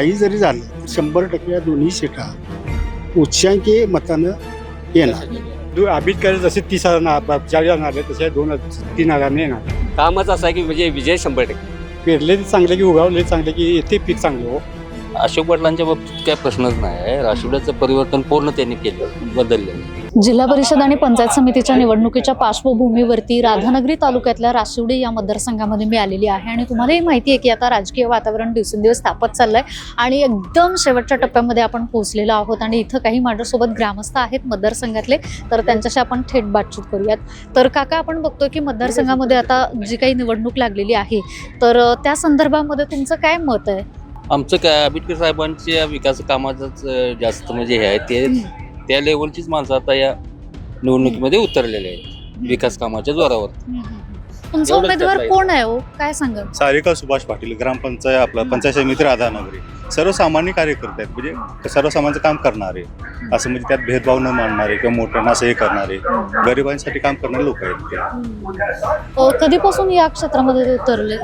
काही जरी झालं शंभर टक्के या दोन्ही सीटा उच्चांकी मतानं येणार. दु- आंबेडकर जसे तीस हजार चाळीस हजार आले तसे दोन हजार- तीन हजारने येणार. कामच असं आहे की म्हणजे विजय शंभर टक्के. पेरले चांगले की उगावले चांगले की येते पीक चांगलं हो. अशोक पाटलांच्या बाबतीत काय प्रश्नच नाही राष्ट्रवादीचं परिवर्तन पूर्ण त्यांनी केलं बदललं. जिल्हा परिषद आणि पंचायत समितीच्या निवडणुकीच्या पार्श्वभूमीवरती राधानगरी तालुक्यातल्या राशिवडे या मतदारसंघामध्ये मी आलेली आहे आणि तुम्हालाही माहिती आहे की आता राजकीय वातावरण दिवसेंदिवस तापत चाललंय आणि एकदम शेवटच्या टप्प्यामध्ये आपण पोहोचलेलो आहोत आणि इथं काही माझ्यासोबत ग्रामस्थ आहेत मतदारसंघातले तर त्यांच्याशी आपण थेट बातचीत करूयात. तर काका आपण बघतोय की मतदारसंघामध्ये आता जी काही निवडणूक लागलेली आहे तर त्या संदर्भामध्ये तुमचं काय मत आहे? आमचं काय आंबेडकर साहेबांच्या विकास कामाचंच अं, जास्त म्हणजे हे आहे. ते त्या लेवलचीच माणसं आता या निवडणुकीमध्ये उतरलेले आहेत विकास कामाच्या जोरावर. तुमचा एवढंच उमेदवार त्यातलं. कोण आहे हो? काय सांगाल? सारिका सुभाष पाटील ग्रामपंचायत आपला पंचायत समिती राधानगरी. सर्वसामान्य कार्यकर्ते आहेत म्हणजे सर्वसामान्यांचं काम करणारे. असं म्हणजे त्यात भेदभाव न मानणारे किंवा मोठ्यांना असं हे करणारे गरिबांसाठी काम करणारे लोक आहेत ते. अ, कधीपासून या क्षेत्रामध्ये ते उतरले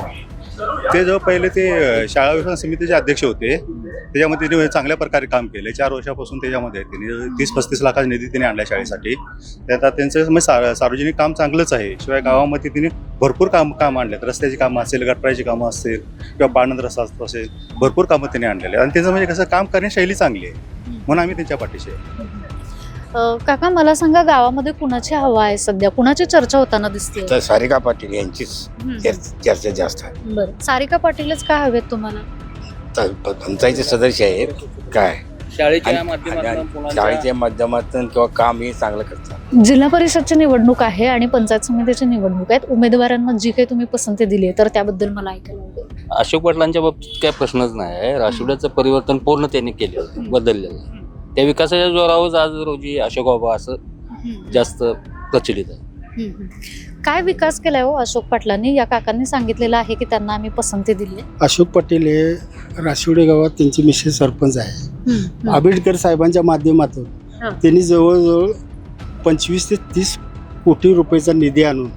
ते जेव्हा पहिले ते अं, शाळा विकास समितीचे अध्यक्ष होते. त्याच्यामध्ये त्यांनी चांगल्या प्रकारे काम केले. चार वर्षापासून त्याच्यामध्ये. त्यांनी तीस पस्तीस लाखाचा निधी त्यांनी आणला शाळेसाठी. त्यात आता त्यांचं म्हणजे सार- सार्वजनिक काम चांगलंच आहे. शिवाय गावामध्ये त्यांनी भरपूर काम काम आणलेत. रस्त्याची कामं असेल गटराची कामं असेल किंवा पाणंद रस्ता असेल भरपूर कामं त्यांनी आणलेले. आणि त्यांचं म्हणजे कसं काम करण्याची शैली चांगली आहे. म्हणून आम्ही त्यांच्या पाठीशी आहे. काका मला सांगा गावामध्ये कुणाची हवा आहे सध्या? कुणाची चर्चा होताना दिसते? तर सारिका पाटील यांचीच चर- चर्चा जास्त आहे. बरं. सारिका पाटीलच का हवेत तुम्हाला? पंचायती सदस्य आहेत. काय? शाळेच्या माध्यमातून शाळेच्या माध्यमातून किंवा काम हे चांगलं करतात. जिल्हा परिषदची निवडणूक आहे आणि पंचायत समितीची निवडणूक आहेत. उमेदवारांना जी काही तुम्ही पसंती दिली आहे तर त्याबद्दल मला ऐकायला आवडेल. अशोक पाटलांच्या बाबतीत काय प्रश्नच नाही राष्ट्रवादीचं परिवर्तन पूर्ण त्यांनी केलं बदललेलं त्या विकासाच्या जोरावर आज रोजी अशोक बाबा असं जास्त प्रचलित आहे. काय विकास केलाय हो अशोक पाटलांनी? या काकांनी सांगितलेलं आहे की त्यांना आम्ही पसंती दिली आहे. अशोक पटेल हे राशिवडे गावात त्यांचे मिसेस सरपंच आहे. आंबेडकर साहेबांच्या माध्यमातून. त्यांनी जवळजवळ पंचवीस ते तीस कोटी रुपयाचा निधी आणून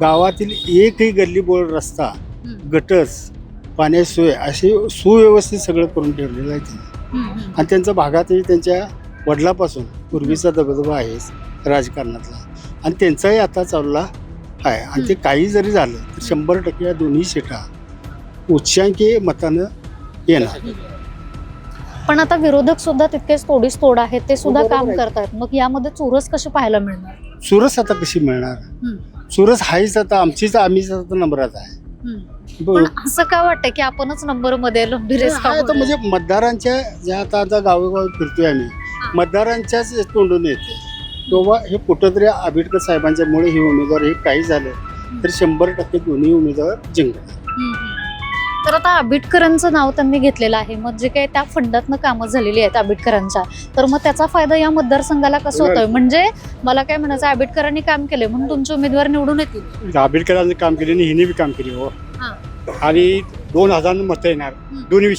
गावातील एकही गल्ली बोळ रस्ता गटर्स पाण्याची सोय अशी सुव्यवस्थित सगळं करून ठेवलेलं आहे त्यांनी. आणि त्यांचा भागातही त्यांच्या वडिलापासून पूर्वीचा दबदबा आहेच राजकारणातला. आणि त्यांचाही आता चालला आहे. आणि ते काही जरी झालं तर शंभर टक्के या दोन्ही सीटा उच्चांकी मतानं येणार. पण आता विरोधक सुद्धा तितकेच तोडीस तोड आहेत ते सुद्धा काम करतात. मग यामध्ये चुरस कशी पाहायला मिळणार? सुरस आता कशी मिळणार? सुरस हाच आता आमचीच आम्हीच आता नंबरात आहे. पण असं का वाटतं की आपणच नंबरमध्ये आता म्हणजे मतदारांच्या ज्या आता आता गावोगावी फिरतोय आम्ही मतदारांच्याच तोंडून येते. किंवा हे कुठंतरी आंबेडकर साहेबांच्यामुळे हे उमेदवार हे काही झालं तर शंभर टक्के दोन्ही उमेदवार जिंकणार. तर आता आंबेडकरांचं नाव त्यांनी घेतलेलं आहे. मग जे काही त्या फंडातनं कामं झालेली आहेत आंबेडकरांच्या तर मग त्याचा फायदा या मतदारसंघाला कसं होतोय? म्हणजे मला काय म्हणायचं आंबेडकरांनी काम केले म्हणून तुमचे उमेदवार निवडून येतील. आंबेडकरांनी काम केले आणि हिने बी काम केले हो. हा. आणि दोन हजार मतं येणार. दोन्ही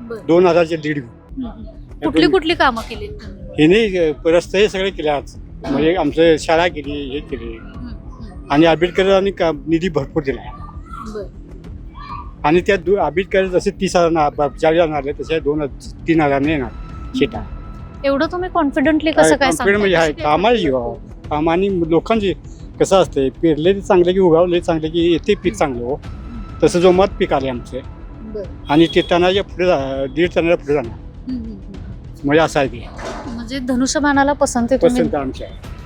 बरं. दोन हजारचे दीड कुठली कुठली कामं केली? हिने रस्ते हे सगळे केले आज. म्हणजे आमचं शाळा केली हे केली. आणि आंबेडकरांनी का निधी भरपूर दिला. आणि त्या दु- आंबेडकर जसे तीस हजार चाळीस हजार आले तसे दोन तीन हजारने येणार. सीटा एवढं तुम्ही कॉन्फिडेंटली कसं काय Confident म्हणजे आहे कामाला जीवा काम आणि लोकांची कसं असते पेरले ते चांगले की उगावले चांगले की येते पीक चांगलं हो. तसं जो मत पीक आले आमचे. आणि ते टनाच्या पुढे जा- दीड टनाच्या पुढे जाणार. म्हणजे असं आहे की म्हणजे धनुष्यबाणाला पसंती तुम्ही? पसंत आमची आहे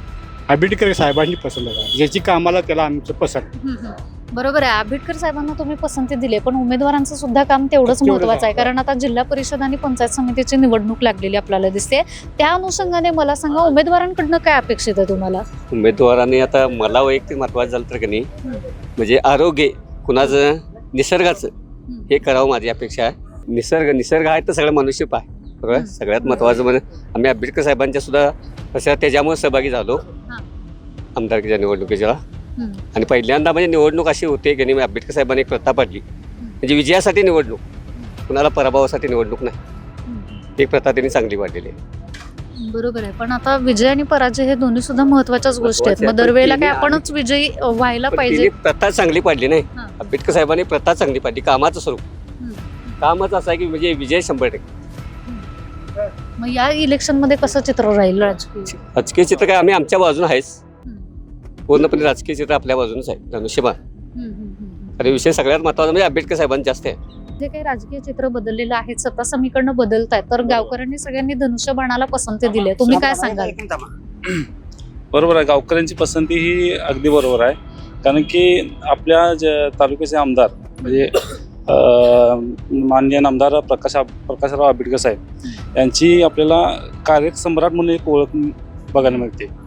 आंबेडकर साहेबांनी पसंत आहे. ज्याची कामाला त्याला आमचं पसंत. हम्म, हम्म. बरोबर आहे. आंबेडकर साहेबांना तुम्ही पसंती दिली पण उमेदवारांचं सुद्धा काम तेवढंच महत्वाचं आहे. कारण आता जिल्हा परिषद आणि पंचायत समितीची निवडणूक लागलेली आपल्याला दिसते. त्या अनुषंगाने मला सांगा उमेदवारांकडनं काय अपेक्षित आहे तुम्हाला? उमेदवारांनी आता मला वैयक्तिक महत्वाचं झालं तर का नाही म्हणजे आरोग्य कुणाचं? निसर्गाचं. हे करावं माझी अपेक्षा आहे. निसर्ग निसर्ग आहे तर सगळं मनुष्य पाय. बरोबर? सगळ्यात महत्वाचं म्हणजे आम्ही आंबेडकर साहेबांच्या सुद्धा कसं त्याच्यामुळे सहभागी झालो. हा. आमदारकीच्या निवडणुकीच्या. आणि पहिल्यांदा म्हणजे निवडणूक अशी होते की नाही आंबेडकर साहेबांनी एक प्रथा पाडली म्हणजे विजयासाठी निवडणूक. कुणाला पराभवासाठी निवडणूक नाही. एक प्रथा त्यांनी चांगली पाडलेली आहे. बरोबर आहे. पण आता विजय आणि पराजय हे दोन्ही सुद्धा महत्वाच्याच गोष्टी आहेत. मग. दरवेळेला काय आपणच विजयी व्हायला पाहिजे? प्रथा चांगली पाडली नाही. हा. आंबेडकर साहेबांनी प्रथा चांगली पाडली. कामाचं स्वरूप. कामच असं आहे की म्हणजे विजय शंभर टक्के. मग या इलेक्शनमध्ये कसं चित्र राहील राजकीय? राजकीय चित्र काय? आम्ही आमच्या बाजून आहेच. पूर्णपणे राजकीय चित्र आपल्या बाजूनच आहे. धनुष्यबाण. आणि विषय सगळ्यात महत्त्वाचा म्हणजे आंबेडकर साहेबांचे जास्त आहे. जे काही राजकीय चित्र बदललेलं आहे सत्ता समीकरणं बदलत आहेत तर गावकऱ्यांनी सगळ्यांनी धनुष्यबाणाला पसंती दिली आहे. तुम्ही काय सांगाल? बरोबर आहे. गावकऱ्यांची पसंती ही अगदी बरोबर आहे. कारण की आपल्या तालुक्याचे आमदार म्हणजे अं, माननीय आमदार प्रकाश प्रकाशराव आंबेडकर साहेब यांची आपल्याला कार्यसम्राट म्हणून एक ओळख बघायला मिळते.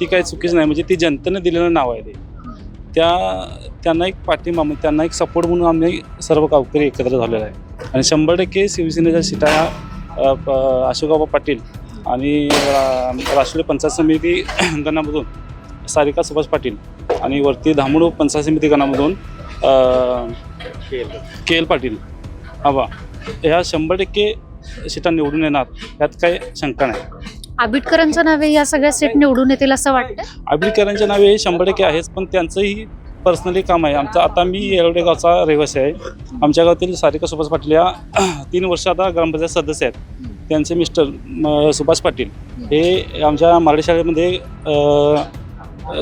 ती काही चुकीच नाही. म्हणजे ती जनतेने दिलेलं नाव आहे ते. त्या त्यांना एक पाठिंबा म्हणजे त्यांना एक सपोर्ट म्हणून आम्ही सर्व गावकरी एकत्र झालेलो आहे. आणि शंभर टक्के शिवसेनेच्या सीटा अशोकबाबा पाटील आणि राष्ट्रीय पंचायत समिती गणामधून सारिका सुभाष पाटील आणि वरती धामणू पंचायत समिती गणामधून के एल पाटील. हवा ह्या शंभर टक्के सीटा निवडून येणार यात काही शंका नाही. आंबेडकरांच्या नावे या सगळ्या सीट निवडून येतील असं वाटतं आबिटकरांच्या नावे हे शंभर टक्के आहेच पण त्यांचंही पर्सनली काम आहे. आमचं आता मी येरवडे गावचा रहिवासी आहे. आमच्या गावातील सारिका सुभाष पाटील या तीन वर्ष आता ग्रामपंचायत सदस्य आहेत. त्यांचे मिस्टर सुभाष पाटील हे आमच्या मराठी शाळेमध्ये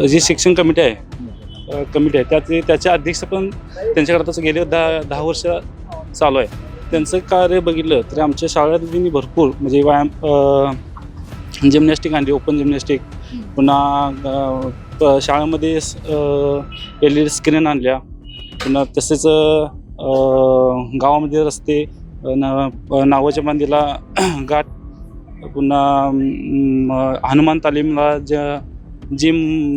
जी शिक्षण कमिटी आहे कमिटी आहे त्याचे त्याचे अध्यक्ष पण त्यांच्याकडे तसं गेले दहा दहा वर्ष चालू आहे. त्यांचं कार्य बघितलं तर आमच्या शाळेत भरपूर म्हणजे व्यायाम जिमनॅस्टिक आणली ओपन जिमनॅस्टिक. पुन्हा शाळेमध्ये एल ई डी स्क्रीन आणल्या. पुन्हा तसेच गावामध्ये रस्ते न- नावाच्या बांधीला घाट पुन्हा हनुमान तालीमला ज्या जिम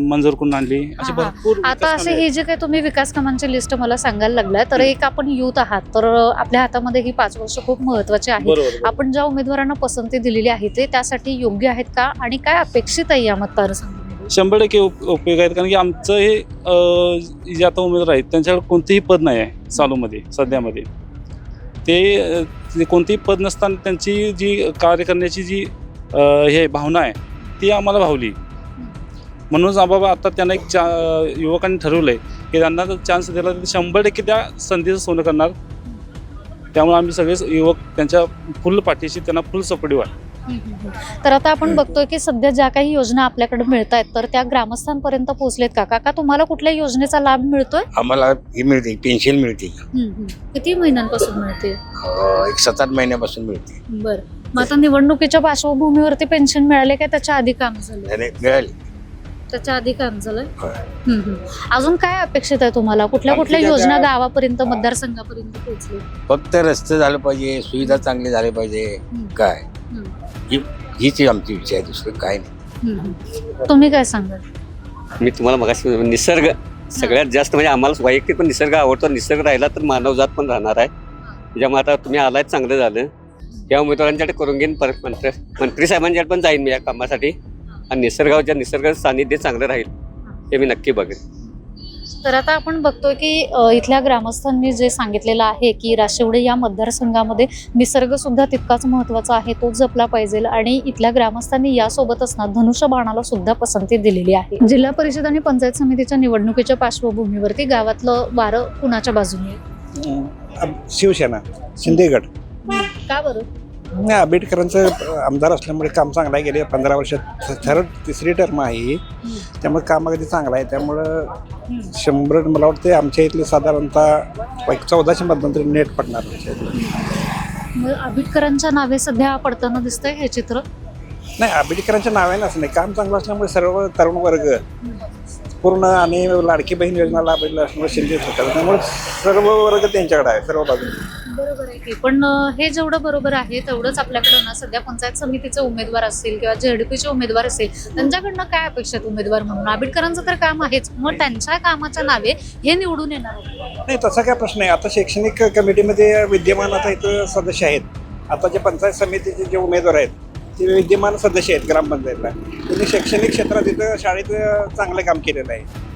मंजूर करून आणली. हा. भरपूर आता असे हे जे काही तुम्ही विकास कामांची लिस्ट मला सांगायला लागलाय तर एक आपण युथ आहात तर आपल्या हातामध्ये ही पाच वर्ष खूप महत्वाची आहेत. बरोबर आपण ज्या उमेदवारांना पसंती दिलेली आहे ते त्यासाठी योग्य आहेत का? आणि काय अपेक्षित आहे या मतदारसंघामध्ये? शंभर टक्के उप- उपयोग आहेत कारण की आमचं हे जे आता उमेदवार आहेत त्यांच्याकडे कोणतेही पद नाही आहे चालूमध्ये सध्यामध्ये. ते कोणतेही पद नसताना त्यांची जी कार्य करण्याची जी हे भावना आहे ती आम्हाला भावली. म्हणूनच बाबा आता त्यांना एक चा युवकांनी ठरवलं आहे की त्यांना जर चान्स दिला तर शंभर टक्के त्या संधीचं सोनं करणार. त्यामुळे आम्ही सगळेच युवक त्यांच्या फुल पाठीशी त्यांना फुल सपोर्टिव्ह आहे. तर आता आपण बघतोय की सध्या ज्या काही योजना आपल्याकडे मिळत आहेत तर त्या ग्रामस्थांपर्यंत पोहोचलेत का? काका तुम्हाला कुठल्या योजनेचा लाभ मिळतोय? आम्हाला ही मिळते पेन्शन मिळते किती महिन्यांपासून मिळते एक सात आठ महिन्यापासून मिळते बर. मग आता निवडणुकीच्या पार्श्वभूमीवरती पेन्शन मिळाले काय? त्याच्या आधी काम झालं. मिळाली. त्याच्या आधी काम झालंय होय. हम्म, हम्म. अजून काय अपेक्षित आहे तुम्हाला? कुठल्या कुठल्या योजना गावापर्यंत मतदारसंघापर्यंत पोहोचले? फक्त रस्ते झाले पाहिजे सुविधा चांगली झाली पाहिजे. काय? हम्म. ही हीच आमची विषय आहे दुसरं काय नाही. तुम्ही काय सांगाल? मी तुम्हाला मगाशी निसर्ग सगळ्यात जास्त म्हणजे आम्हाला वैयक्तिक पण निसर्ग आवडतो निसर्ग राहिला तर मानवजात पण राहणार आहे. त्याच्यामुळे आता तुम्ही आलाय चांगलं झालं. या उमेदवारांच्याकडे करून घेईन परत मंत्री मंत्री साहेबांच्याकडे पण जाईन मी या कामासाठी. आणि निसर्गाच्या निसर्ग सानिध्य चांगलं राहील हे मी नक्की बघेन. तर आता आपण बघतोय की इथल्या ग्रामस्थांनी जे सांगितलेलं आहे की राशिवडे या मतदारसंघामध्ये निसर्ग सुद्धा तितकाच महत्त्वाचा आहे तो जपला पाहिजे आणि इथल्या ग्रामस्थांनी यासोबतच ना धनुष्यबाणाला सुद्धा पसंती दिलेली आहे. जिल्हा परिषद आणि पंचायत समितीच्या निवडणुकीच्या पार्श्वभूमीवरती गावातलं वारं कुणाच्या बाजूने? शिवसेना शिंदेगड. का बरं? नाही आंबेडकरांचं आमदार असल्यामुळे काम चांगलं आहे. गेले पंधरा वर्षात थर्ड तिसरी टर्म आहे. त्यामुळे काम अगदी चांगलं आहे. त्यामुळं शंभर मला वाटतं आमच्या इथले साधारणतः एक चौदाशे मतदान नेट पडणार. आमच्या इथलं. मग आंबेडकरांच्या नावे सध्या पडताना दिसतंय हे चित्र? नाही आंबेडकरांच्या नावाने असं नाही. काम चांगलं असल्यामुळे सर्व तरुण वर्ग पूर्ण आणि लाडकी बहीण योजना लाभलेला असल्यामुळे शिंदे सरकार. त्यामुळे सर्व वर्ग त्यांच्याकडे आहे सर्व बाजूने. बरोबर आहे की. पण हे जेवढं बरोबर आहे तेवढंच आपल्याकडं ना सध्या पंचायत समितीचे उमेदवार असतील किंवा जेडपीचे उमेदवार असतील त्यांच्याकडनं काय अपेक्षित उमेदवार म्हणून? आंबेडकरांचं तर काम आहेच मग त्यांच्या कामाच्या नावे हे निवडून येणार नाही तसा काय प्रश्न आहे. आता शैक्षणिक कमिटीमध्ये विद्यमान आता इथं सदस्य आहेत. आता जे पंचायत समितीचे जे उमेदवार आहेत ते विद्यमान सदस्य आहेत ग्रामपंचायतला. त्यांनी शैक्षणिक क्षेत्रात इथं शाळेत चांगलं काम केलेलं आहे.